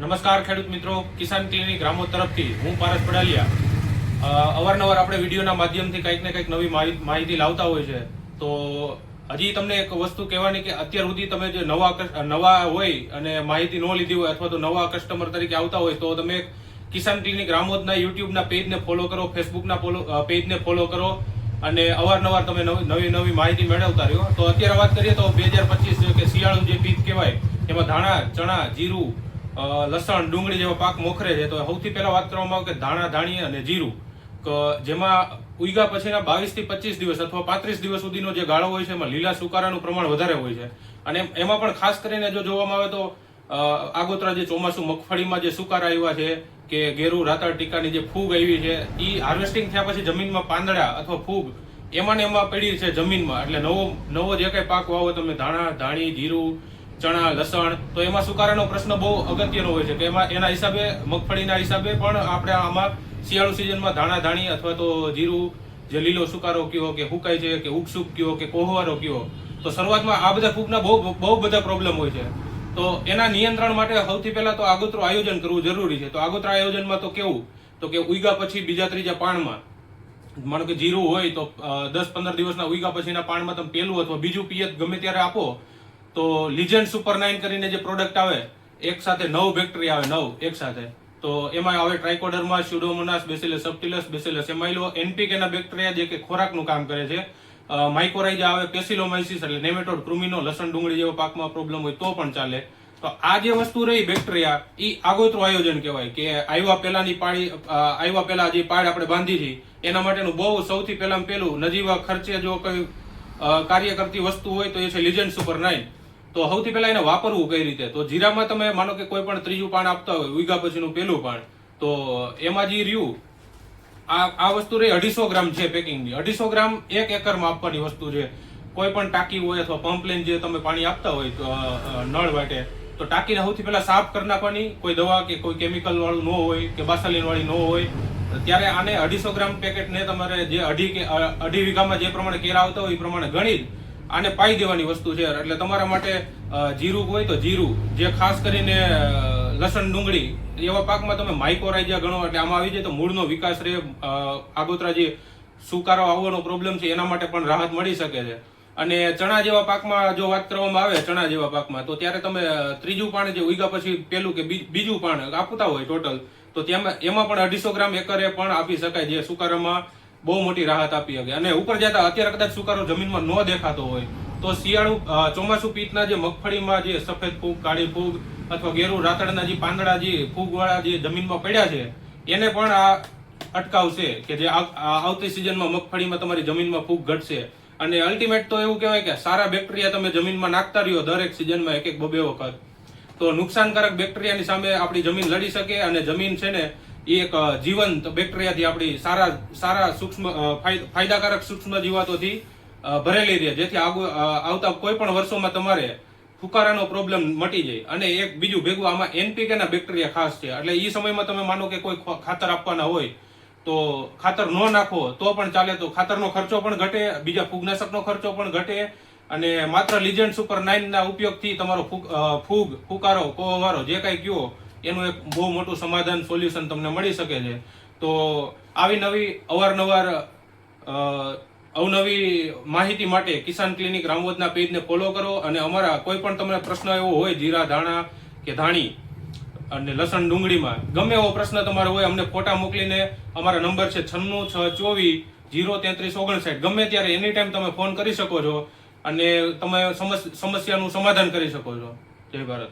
નમસ્કાર ખેડૂત મિત્રો. કિસાન ક્લિનિક ગ્રામો તરફથી હું પારસ પડાલિયા. અવારનવાર આપણે વિડીયોના માધ્યમથી કંઈક ને કંઈક નવી માહિ- માહિતી લાવતા હોય છે. તો હજી તમને એક વસ્તુ કહેવાની કે અત્યાર સુધી તમે જે નવા નવા હોય અને માહિતી ન લીધી હોય અથવા તો નવા કસ્ટમર તરીકે આવતા હોય, તો તમે કિસાન ક્લિનિક રામોદના યુટ્યુબના પેજને ફોલો કરો, ફેસબુકના ફોલો પેજને ફોલો કરો અને અવારનવાર તમે નવી નવી માહિતી મેળવતા રહ્યો. તો અત્યારે વાત કરીએ તો બે હજાર પચીસ કે શિયાળું જે પીક કહેવાય, એમાં ધાણા, ચણા, જીરું લસણ, ડુંગળી જેવા પાક મોખરે છે, તો સૌથી પહેલા વાત કરવામાં આવે કે ધાણા ધાણી અને જીરું. જેમાં ઉગ્યા પછીના બાવીસથી પચીસ દિવસ અથવા પાંત્રીસ દિવસ સુધીનો જે ગાળો હોય છે, એમાં લીલા સુકારાનું પ્રમાણ વધારે હોય છે. અને એમાં પણ ખાસ કરીને જો જોવામાં આવે તો આગોતરા જે ચોમાસું મગફળીમાં જે સુકારા આવ્યા છે, કે ગેરુ, રાતળ ટીકાની જે ફૂગ આવી છે એ હાર્વેસ્ટિંગ થયા પછી જમીનમાં પાંદડા અથવા ફૂગ એમાં ને એમાં પડી છે જમીનમાં. એટલે નવો નવો જે કઈ પાક વાવો તમે ધાણા ધાણી, જીરું ચણા લસણ, તો એમાં સુકારાનો પ્રશ્ન બહુ અગત્યનો હોય છે કે એમાં એના હિસાબે, મગફળીના હિસાબે પણ આપણે આમાં શિયાળુ સિઝનમાં ધાણા, ધાણી અથવા તો જીરું, જે લીલો સુકારો કયો કે હુકાય છે, કે ઉકસુક કયો કે કોહવારો કયો, તો શરૂઆતમાં આ બધા ફૂગના બહુ બહુ બધા પ્રોબ્લેમ હોય છે. તો એના નિયંત્રણ માટે સૌથી પહેલા તો આગોતરું આયોજન કરવું જરૂરી છે. તો આગોતરા આયોજનમાં તો કેવું? તો કે ઉઈગા પછી બીજા ત્રીજા પાણમાં માનો કે જીરું હોય તો દસ પંદર દિવસના ઉઈગા પછીના પાણમાં તમે પહેલું અથવા બીજું પિયત ગમે ત્યારે આપો તો લિજન્ડ સુપર નાઇન કરીને જે પ્રોડક્ટ આવે, એક સાથે નવ બેક્ટેરિયા આવે, નવ, એક સાથે. તો એમાં આવે ટ્રાઇકોડરમાં સ્યુડોમોનાસ બેસિલસ સપ્ટિલસ બેસિલસ એમાઇલો એનપીકે ના બેક્ટેરિયા જે કે ખોરાકનું કામ કરે છે માઇકોરાઇઝ આવે પેસિલોમાઇસિસ એટલે નેમેટોડ કૃમિનો લસણ ડુંગળી જેવા પાકમાં પ્રોબ્લેમ હોય તો પણ ચાલે. તો આ જે વસ્તુ રહી બેક્ટેરિયા એ આગોતરું આયોજન કહેવાય કે આવ્યા પહેલાની પાળી આવ્યા પહેલા જે પાળ આપણે બાંધી હતી, એના માટેનું બહુ સૌથી પહેલાં પહેલું નજીવા ખર્ચે જો કઈ કાર્ય કરતી વસ્તુ હોય તો એ છે લિજન્ડ સુપર નાઇન તો સૌથી પહેલા એને વાપરવું કઈ રીતે? તો જીરામાં તમે માનો કે કોઈ પણ ત્રીજું પાન આપતા હોય, ઉઈગા પછીનું પહેલું પાન, તો એમાં જે રહ્યું, આ આ વસ્તુ રહી અઢીસો ગ્રામ છે પેકિંગની. અઢીસો ગ્રામ એક એકરમાં આપવાની વસ્તુ છે. કોઈ પણ ટાંકી હોય અથવા પમ્પલેન જે તમે પાણી આપતા હોય નળ માટે તો ટાંકીને સૌથી પહેલા સાફ કરી નાખવાની. કોઈ દવા કે કોઈ કેમિકલ વાળું ન હોય કે બાસાલીન વાળી ન હોય, ત્યારે આને અઢીસો ગ્રામ પેકેટને તમારે જે અઢી કે અઢી વીઘામાં જે પ્રમાણે કેરા આવતા હોય, એ પ્રમાણે ગણી જ આને પાઈ દેવાની વસ્તુ છે. એટલે તમારા માટે જીરું હોય તો જીરું. જે ખાસ કરીને લસણ ડુંગળી, એવા પાકમાં તમે માઇકોરાઇઝિયા ગણો એટલે આમાં આવી જાય તો મૂળનો વિકાસ રહે. આગોતરા જે સુકારો આવવાનો પ્રોબ્લેમ છે, એના માટે પણ રાહત મળી શકે છે. અને ચણા જેવા પાકમાં જો વાત કરવામાં આવે, ચણા જેવા પાકમાં, તો ત્યારે તમે ત્રીજું પાણ જે ઉગ્યા પછી પેલું કે બીજું પાણ આપતા હોય ટોટલ તો તેમાં, એમાં પણ અઢીસો ગ્રામ એકરે પણ આપી શકાય. જે સુકારામાં બહુ મોટી રાહત આપી શકે. અને ઉપર જતા અત્યારે કદાચ સુકારો જમીનમાં ન દેખાતો હોય, તો શિયાળુ ચોમાસું ચોમાસુ જે મગફળીમાં જે સફેદ ફૂગ, કાળી ફૂગ અથવા ગેરુ રાતડના જે પાંદડા જે ફૂગવાળા જે જમીનમાં પડ્યા છે, એને પણ આ અટકાવશે કે જે આવતી સિઝનમાં મગફળીમાં તમારી જમીનમાં ફૂગ ઘટશે. અને અલ્ટિમેટ તો એવું કહેવાય કે સારા બેક્ટેરિયા તમે જમીનમાં નાખતા રહ્યો દરેક સિઝનમાં એક એક બબે વખત. તો નુકસાનકારક બેક્ટેરિયાની સામે આપણી જમીન લડી શકે અને જમીન છે ને એ એક જીવંત બેક્ટેરિયાથી આપણી સારા સારા સૂક્ષ્મ ફાયદાકારક સૂક્ષ્મ જીવાતોથી ભરેલી રહે, જેથી આવતા કોઈ પણ વર્ષોમાં તમારે ફુકારાનો પ્રોબ્લેમ મટી જાય. અને એક બીજું ભેગું, આમાં એનપીકે ના બેક્ટેરિયા ખાસ છે. એટલે એ સમયમાં તમે માનો કે કોઈ ખાતર આપવાના હોય, તો ખાતર ન નાખો, તો પણ ચાલે તો ખાતરનો ખર્ચો પણ ઘટે, બીજા ફૂગનાશકનો ખર્ચો પણ ઘટે, અને માત્ર લિજન્ડ સુપર નાઇનના ઉપયોગથી તમારો ફૂગ ફૂગ, ફુકારો, કોવારો, જે કાંઈ કયો એનું એક બહુ મોટું સમાધાન સોલ્યુશન તમને મળી શકે છે. તો આવી નવી અવારનવાર અવનવી માહિતી માટે કિસાન ક્લિનિક રામવદના પેજને ફોલો કરો અને અમારા કોઈ પણ તમને પ્રશ્ન એવો હોય, જીરા, ધાણા કે ધાણી અને લસણ ડુંગળીમાં, ગમે એવો પ્રશ્ન તમારો હોય, અમને ફોટા મોકલીને અમારા નંબર છે છન્નું છ ચોવીસ જીરો તેત્રીસ ઓગણસાઠ. ગમે ત્યારે એની ટાઈમ તમે ફોન કરી શકો છો અને તમે સમસ્યાનું સમાધાન કરી શકો છો. જય ભારત.